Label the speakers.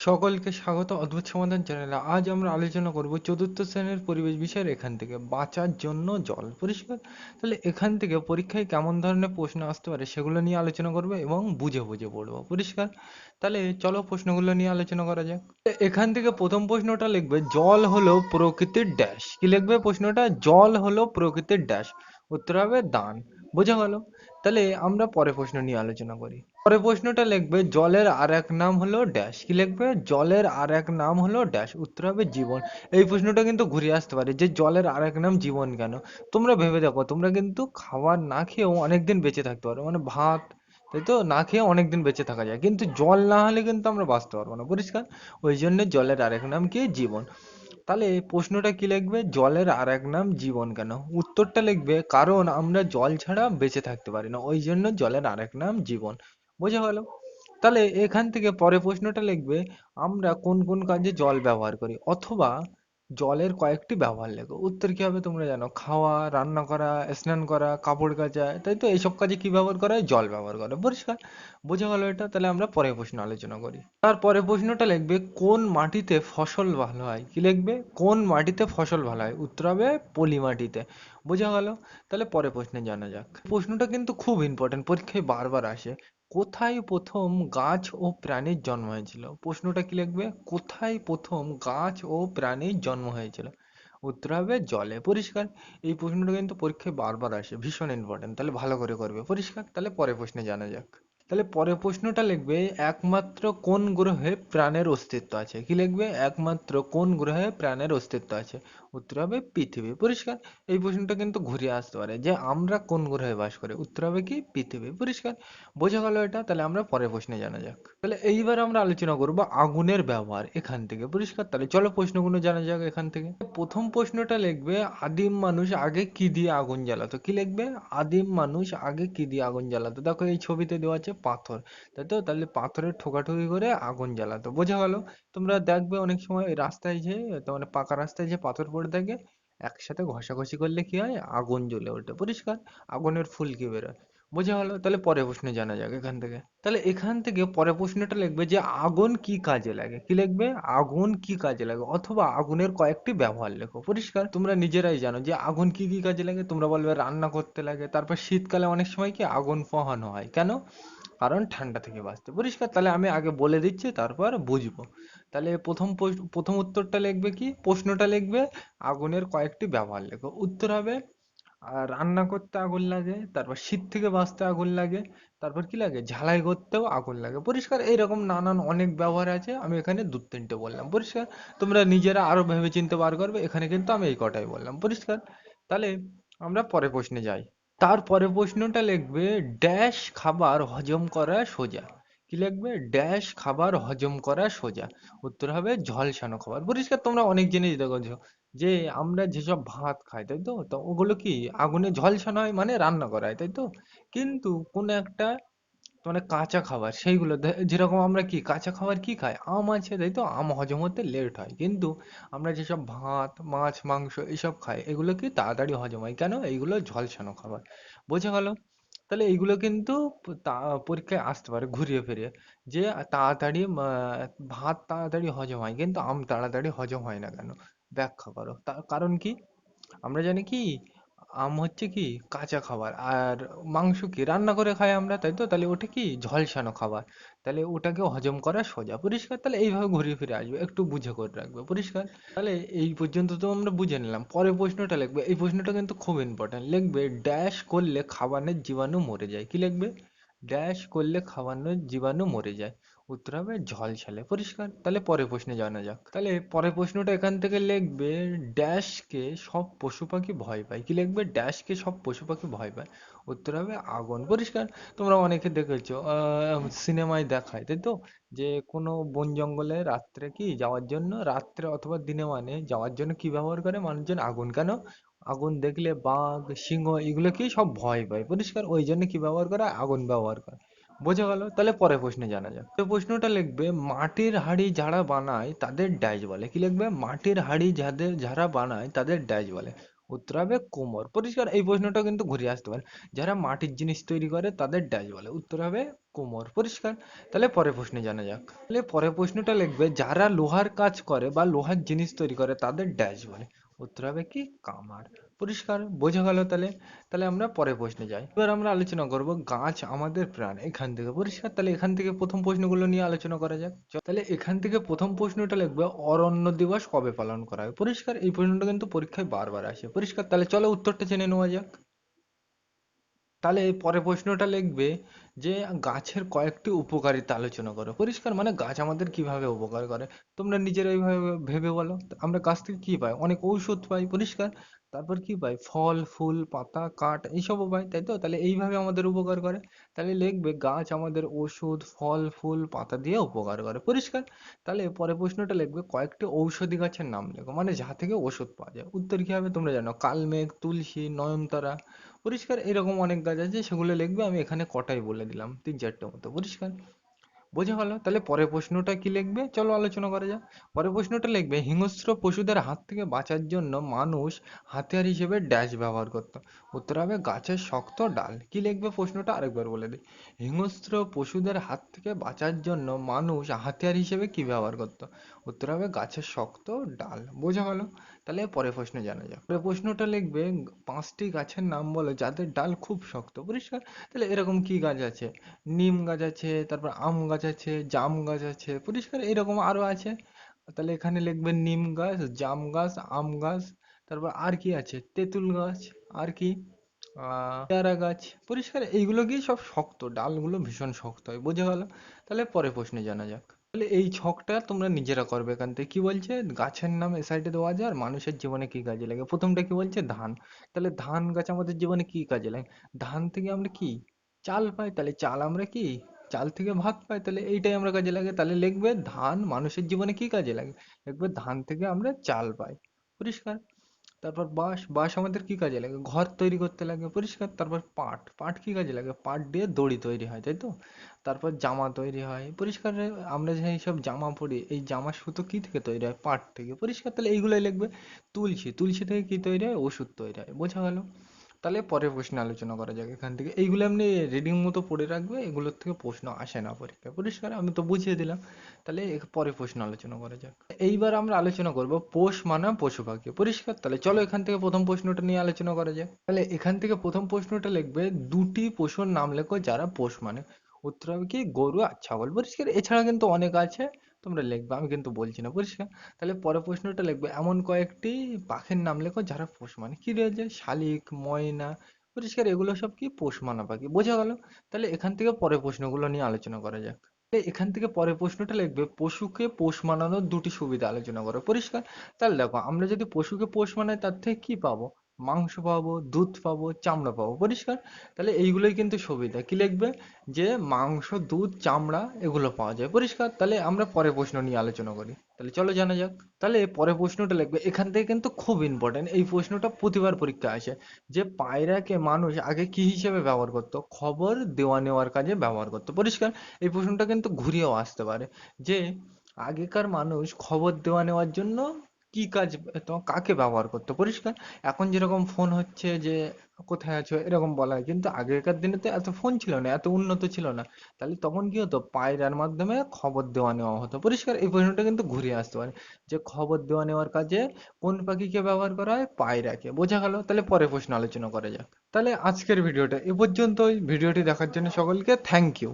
Speaker 1: সকলকে স্বাগত, অদ্ভুত সমাধান চ্যানেলে। আজ আমরা আলোচনা করব চতুর্থ শ্রেণির পরিবেশ বিষয়ের এখান থেকে। বাঁচার জন্য জল পরিষ্কার? তাহলে এখান থেকে পরীক্ষায় কেমন ধরনের প্রশ্ন আসতে পারে সেগুলো নিয়ে আলোচনা করবে এবং বুঝে বুঝে পড়ব। পরিষ্কার? তাহলে চলো প্রশ্নগুলো নিয়ে আলোচনা করা যাক। এখান থেকে প্রথম প্রশ্নটা লিখবে, জল হলো প্রকৃতির ড্যাশ কি লিখবে প্রশ্নটা? জল হলো প্রকৃতির ড্যাশ উত্তর হবে দান। বোঝা গেল? তাহলে আমরা পরে প্রশ্ন নিয়ে আলোচনা করি। পরের প্রশ্নটা লিখবে, জলের আর এক নাম হলো ড্যাশ কি লিখবে? জলের আর এক নাম হলো ড্যাশ উত্তর হবে জীবন। এই প্রশ্নটা কিন্তু ঘুরে আসতে পারে যে জলের আর এক নাম জীবন কেন? তোমরা ভেবে দেখো, তোমরা কিন্তু খাবার না খেয়েও অনেকদিন বেঁচে থাকতে পারো। মানে ভাত, তাই তো? না খেয়ে অনেকদিন বেঁচে থাকা যায়। কিন্তু জল না হলে কিন্তু আমরা বাঁচতে পারব না, পরিষ্কার? ওই জন্য জলের আরেক নাম কি? জীবন। তাহলে প্রশ্নটা কি লিখবে? জলের আর এক নাম জীবন কেন? উত্তরটা লিখবে, কারণ আমরা জল ছাড়া বেঁচে থাকতে পারি না। ওই জন্য জলের আর এক নাম জীবন। বোঝা গেল? তাহলে এখান থেকে পরে প্রশ্নটা লিখবে, আমরা কোন কোন কাজে জল ব্যবহার করি? অথবা জলের কয়েকটি ব্যবহার লেখো। উত্তর কি হবে তোমরা জানো? খাওয়া, রান্না করা, স্নান করা, কাপড় কাচা, তাই তো? এইসব কাজে কি ব্যবহার করা হয়? জল ব্যবহার করে পরিষ্কার? বোঝা গেল এটা? তাহলে আমরা পরের প্রশ্ন আলোচনা করি। তারপরে প্রশ্নটা লিখবে, কোন মাটিতে ফসল ভালো হয়? কি লিখবে? কোন মাটিতে ফসল ভালো হয়? উত্তর হবে পলি মাটিতে। বোঝা গেল? তাহলে পরে প্রশ্নে জানা যাক। প্রশ্নটা কিন্তু খুব ইম্পর্টেন্ট পরীক্ষায় বারবার আসে। কোথায় প্রথম গাছ ও প্রাণীর জন্ম হয়েছিল? প্রশ্নটা কি লিখবে? কোথায় প্রথম গাছ ও প্রাণীর জন্ম হয়েছিল? উত্তর হবে জলে। পরিষ্কার। এই প্রশ্নটা কিন্তু পরীক্ষায় বারবার আসে। ভীষণ ইম্পর্টেন্ট তাহলে ভালো করে করবে। পরিষ্কার? তাহলে পরের প্রশ্নে জানা যাক। তাহলে পরের প্রশ্নটা লিখবে, একমাত্র কোন গ্রহে প্রাণের অস্তিত্ব আছে? কি লিখবে? একমাত্র কোন গ্রহে প্রাণের অস্তিত্ব আছে? উত্তর হবে পৃথিবী। পরিষ্কার? এই প্রশ্নটা কিন্তু ঘুরে আসতে পারে যে আমরা কোন গ্রহে বাস করি? উত্তর হবে কি পৃথিবী। পরিষ্কার? বোঝা গেল এটা? তাহলে আমরা পরের প্রশ্নে জানা যাক। তাহলে এইবার আমরা আলোচনা করব আগুনের ব্যবহার এখান থেকে। পরিষ্কার? তাহলে চলো প্রশ্নগুলো জানা যাক এখান থেকে। প্রথম প্রশ্নটা লিখবে, আদিম মানুষ আগে কি দিয়ে আগুন জ্বালাতো? কি লিখবে? আদিম মানুষ আগে কি দিয়ে আগুন জ্বালাতো? দেখো এই ছবিতে দেওয়া আছে পাথর। তাই তো? তাহলে পাথরের ঠোকাঠুকি করে আগুন জ্বালাতো। বোঝা গেল? তোমরা দেখবে অনেক সময় রাস্তায় যে, তো মানে পাকা রাস্তায় যে পাথর পড়ে থাকে, একসাথে ঘষাঘষি করলে কি হয়? আগুন জ্বলে ওঠে পরিষ্কার? আগুনের ফুলকি বেরোয়? বোঝা গেল? তাহলে পরের প্রশ্নে জানা যাক এখান থেকে। তাহলে এখান থেকে পরের প্রশ্নটা লিখবে যে, আগুন কি কাজে লাগে? কি লিখবে? আগুন কি কাজে লাগে? অথবা আগুনের কয়েকটি ব্যবহার লেখো। পরিষ্কার? তোমরা নিজেরাই জানো যে, আগুন কি কি কাজে লাগে? তোমরা বলবে রান্না করতে লাগে। তারপর শীতকালে অনেক সময় কি আগুন পোহানো হয়। কেন? কারণ ঠান্ডা থেকে বাঁচতে। পরিষ্কার, তাহলে আমি আগে বলে দিচ্ছি, তারপর বুঝব। তাহলে প্রথম প্রথম উত্তরটা লিখবে কি? প্রশ্নটা লিখবে, আগুনের কয়েকটি ব্যবহার লেখো। উত্তর হবে রান্না করতে আগুন লাগে, তারপর শীত থেকে বাঁচতে আগুন লাগে, তারপর কি লাগে? ঝালাই করতেও আগুন লাগে। পরিষ্কার, এইরকম নানান অনেক ব্যবহার আছে, আমি এখানে দু, তিনটে বললাম। পরিষ্কার, তোমরা নিজেরা আরও ভেবে চিন্তে বার করবে, এখানে কিন্তু আমি এই কটাই বললাম। পরিষ্কার, তাহলে আমরা পরের প্রশ্নে যাই। তারপরে প্রশ্নটা লিখবে, ড্যাশ খাবার হজম করা সোজা। কি লিখবে? ড্যাশ খাবার হজম করা সোজা। উত্তর হবে, ঝলসানো খাবার। পরিষ্কার, তোমরা অনেক জিনিস দেখেছ যে আমরা যেসব ভাত খাই, তাই তো ওগুলো কি আগুনে ঝলসানো হয় মানে রান্না করা হয়, তাই তো? কিন্তু কোন একটা মানে কাঁচা খাবার, সেইগুলো যেরকম আমরা কি, কাঁচা খাবার কি খাই? আম আছে, তাই তো? আম হজম হতে লেট হয়। কিন্তু আমরা যেসব ভাত, মাছ, মাংস, এসব খাই, এগুলো কি তাড়াতাড়ি হজম হয়? কেন? এইগুলো ঝলসানো খাবার। বোঝা গেল? তাহলে এইগুলো কিন্তু পরীক্ষায় আসতে পারে, ঘুরিয়ে ফিরিয়ে। যে তাড়াতাড়ি ভাত তাড়াতাড়ি হজম হয়, কিন্তু আম তাড়াতাড়ি হজম হয় না কেন? ব্যাখ্যা করো। তার কারণ কি? আমরা জানি কি আম হচ্ছে কি কাঁচা খাবার আর মাংস কি রান্না করে খাই আমরা, তাই তো? তাহলে ওটা কি ঝলসানো খাবার? তাহলে ওটাকে হজম করা সোজা, পরিষ্কার? তাহলে এইভাবে ঘুরিয়ে ফিরে আসবে, একটু বুঝে করে রাখবে, পরিষ্কার? তাহলে এই পর্যন্ত তো আমরা বুঝে নিলাম। পরের প্রশ্নটা লিখবে, এই প্রশ্নটা কিন্তু খুব ইম্পর্টেন্ট লিখবে ড্যাশ করলে খাবারের জীবাণু মরে যায়, কি লিখবে? ড্যাশ করলে খাবারের জীবাণু মরে যায়। উত্তর হবে ঝলসালে পরিষ্কার। তাহলে পরের প্রশ্নে জানা যাক। তাহলে পরের প্রশ্নটা এখান থেকে লিখবে ড্যাশকে সব পশু পাখি ভয় পায়। কি লিখবে? ড্যাশকে সব পশু পাখি ভয় পায়। উত্তর হবে আগুন। পরিষ্কার। তোমরা অনেকে দেখেছ সিনেমায় দেখায়, তাই তো? যে কোনো বন জঙ্গলে রাত্রে কি যাওয়ার জন্য, রাত্রে অথবা দিনে মানে যাওয়ার জন্য কি ব্যবহার করে? মানুষজন আগুন। কেন? আগুন দেখলে বাঘ, সিংহ এগুলো কি সব ভয় পায়। পরিষ্কার ওই জন্য কি ব্যবহার করে? আগুন ব্যবহার করে। বোঝা গেল? তাহলে পরের প্রশ্নে জানা যাক। তো প্রশ্নটা লিখবে, মাটির হাঁড়ি যারা বানায় তাদের ড্যাশ বলে। কি লিখবে? মাটির হাঁড়ি যাদের, যারা বানায় তাদের ড্যাশ বলে। উত্তর হবে কোমর। পরিষ্কার, এই প্রশ্নটা কিন্তু ঘুরে আসতে পারে। যারা মাটির জিনিস তৈরি করে তাদের ড্যাশ বলে। উত্তর হবে কোমর। পরিষ্কার? তাহলে পরের প্রশ্নে জানা যাক। তাহলে পরের প্রশ্নটা লিখবে, যারা লোহার কাজ করে বা লোহার জিনিস তৈরি করে তাদের ড্যাশ বলে। উত্তর হবে কি? কামার। পরিষ্কার, বোঝা গেল তাহলে। তাহলে আমরা পরের প্রশ্নে যাই। এবার আমরা আলোচনা করব গাছ আমাদের প্রাণ। এখান থেকে পরিষ্কার? তাহলে এখান থেকে প্রথম প্রশ্নগুলো নিয়ে আলোচনা করা যাক। তাহলে এখান থেকে প্রথম প্রশ্নটা লিখবে, অরণ্য দিবস কবে পালন করা হয়? পরিষ্কার? এই প্রশ্নটা কিন্তু পরীক্ষায় বারবার আসে। পরিষ্কার? তাহলে চলো উত্তরটা জেনে নেওয়া যাক। তাহলে পরের প্রশ্নটা লিখবে যে গাছের কয়েকটি উপকারিতা আলোচনা করো। পরিষ্কার মানে গাছ আমাদের কীভাবে উপকার করে? তোমরা নিজেরা এইভাবে ভেবে বলো। আমরা গাছ থেকে কি পাই? অনেক ঔষধ পাই, পরিষ্কার। তারপর কি পাই? ফল, ফুল, পাতা, কাঠ এইসবও পাই, তাই তো? তাহলে এইভাবে আমাদের উপকার করে। তাহলে লিখবে, গাছ আমাদের ওষুধ ফল, ফুল, পাতা দিয়ে উপকার করে। পরিষ্কার? তাহলে পরের প্রশ্নটা লিখবে, কয়েকটি ঔষধি গাছের নাম লেখো। মানে যা থেকে ওষুধ পাওয়া যায়। উত্তর কি হবে তোমরা জানো? কালমেঘ, তুলসী, নয়নতারা। পরিষ্কার এরকম অনেক গাছ আছে, সেগুলো লিখবে। আমি এখানে কটাই বলে দিলাম তিন চারটে মতো পরিষ্কার বোঝা গেল। তাহলে পরের প্রশ্নটা কি লিখবে? চলো আলোচনা করা যাক। পরের প্রশ্নটা লিখবে, হিংস্র পশুদের হাত থেকে বাঁচার জন্য মানুষ হাতিয়ার হিসেবে ড্যাশ ব্যবহার করত। উত্তর হবে গাছের শক্ত ডাল। কি লিখবে প্রশ্নটা? আরেকবার বলে দিই। হিংস্র পশুদের হাত থেকে বাঁচার জন্য মানুষ হাতিয়ার হিসেবে কি ব্যবহার করত? উত্তর হবে গাছের শক্ত ডাল। বোঝা গেল। তাহলে পরের প্রশ্ন জানা যাক। পরের প্রশ্নটা লিখবে, পাঁচটি গাছের নাম বলো যাদের ডাল খুব শক্ত, পরিষ্কার? তাহলে এরকম কি গাছ আছে? নিম গাছ আছে, তারপর আম গাছ আছে, জাম গাছ আছে, পরিষ্কার? এরকম আরও আছে? তাহলে এখানে লিখবে নিম গাছ, জাম গাছ, আম গাছ, তারপর আর কি আছে? তেঁতুল গাছ, আর কি? পেয়ারা গাছ, পরিষ্কার? এইগুলো কি সব শক্ত? ডালগুলো ভীষণ শক্ত হয়, বোঝা গেল? তাহলে পরের প্রশ্নে জানা যাক। তাহলে এই ছকটা তোমরা নিজেরা করবে। এখান থেকে কি বলছে? গাছের নাম এ সাইডে দেওয়া আছে আর মানুষের জীবনে কি কাজে লাগে? প্রথমটা কি বলছে? ধান। তাহলে ধান গাছ আমাদের জীবনে কি কাজে লাগে? ধান থেকে আমরা কি? চাল পাই। তাহলে চাল আমরা কি? চাল থেকে ভাত পাই। তাহলে এইটাই আমরা কাজে লাগে। তাহলে লিখবে ধান মানুষের জীবনে কি কাজে লাগে? লিখবে ধান থেকে আমরা চাল পাই। পরিষ্কার? তারপর বাঁশ বাঁশ আমাদের কি কাজে লাগে? ঘর তৈরি করতে লাগে পরিষ্কার, তারপর পাট পাট কি কাজে লাগে? পাট দিয়ে দড়ি তৈরি হয়, তাই তো? তারপর জামা তৈরি হয়, পরিষ্কার আমরা যে সব জামা পরি, এই জামা সুতো কি থেকে তৈরি হয়? পাট থেকে। পরিষ্কার তাহলে এইগুলোই লিখবে তুলসী তুলসী থেকে কি তৈরি হয়? ওষুধ তৈরি হয়। বোঝা গেল? তাহলে পরের প্রশ্নে আলোচনা করা যাক এখান থেকে। এইগুলো আপনি রিডিং মতো পড়ে রাখবে, এগুলোর থেকে প্রশ্ন আসে না পরীক্ষায়। পরিষ্কার, আমি তো বুঝিয়ে দিলাম। তাহলে পরের প্রশ্ন আলোচনা করা যাক। এইবার আমরা আলোচনা করব পোষ মানা পশু পাখি পরিষ্কার? তাহলে চলো এখান থেকে প্রথম প্রশ্নটা নিয়ে আলোচনা করা যাক। তাহলে এখান থেকে প্রথম প্রশ্নটা লিখবে, দুটি পশুর নাম লেখো যারা পোষ মানে। উত্তর হবে কি? গরু আর ছাগল। পরিষ্কার? এছাড়া কিন্তু অনেক আছে। তোমরা লিখবে, আমি কিন্তু বলছি না পরিষ্কার তাহলে পরের প্রশ্নটা লিখবে, এমন কয়েকটি পাখির নাম লেখো যারা পোষ মানে কি রয়েছে? শালিক, ময়না, পরিষ্কার এগুলো সব কি পোষ মানা পাখি, বোঝা গেল? তাহলে এখান থেকে পরের প্রশ্নগুলো নিয়ে আলোচনা করা যাক। এখান থেকে পরের প্রশ্নটা লিখবে, পশুকে পোষ মানানোর দুটি সুবিধা আলোচনা করো, পরিষ্কার? তাহলে দেখো, আমরা যদি পশুকে পোষ মানাই তার থেকে কি পাবো? মাংস পাবো, দুধ পাবো, চামড়া পাবো, পরিষ্কার? তাহলে এইগুলোই কিন্তু সুবিধা। কি লিখবে? যে মাংস, দুধ, চামড়া এগুলো পাওয়া যায়। পরিষ্কার? তাহলে আমরা পরের প্রশ্ন নিয়ে আলোচনা করি। তাহলে চলো জানা যাক। তাহলে পরের প্রশ্নটা লিখবে। এখান থেকে কিন্তু খুব ইম্পর্টেন্ট এই প্রশ্নটা প্রতিবার পরীক্ষা আসে। যে পায়রাকে মানুষ আগে কি হিসেবে ব্যবহার করতো? খবর দেওয়া নেওয়ার কাজে ব্যবহার করতো। পরিষ্কার? এই প্রশ্নটা কিন্তু ঘুরিয়েও আসতে পারে। যে আগেকার মানুষ খবর দেওয়া নেওয়ার জন্য কি কাজ কাকে ব্যবহার করতো? পরিষ্কার? এখন যেরকম ফোন হচ্ছে যে, কোথায় আছো? এরকম বলা হয়। কিন্তু আগেকার দিনে তো এত ফোন ছিল না, এত উন্নত ছিল না। তাহলে তখন কি হতো? পায়রার মাধ্যমে খবর দেওয়া নেওয়া হতো। পরিষ্কার, এই প্রশ্নটা কিন্তু ঘুরে আসতে পারে। যে খবর দেওয়া নেওয়ার কাজে কোন পাখিকে ব্যবহার করা হয়? পায়রাকে। বোঝা গেল? তাহলে পরে প্রশ্ন আলোচনা করা যাক। তাহলে আজকের ভিডিওটা এ পর্যন্তই। ভিডিওটি দেখার জন্য সকলকে থ্যাংক ইউ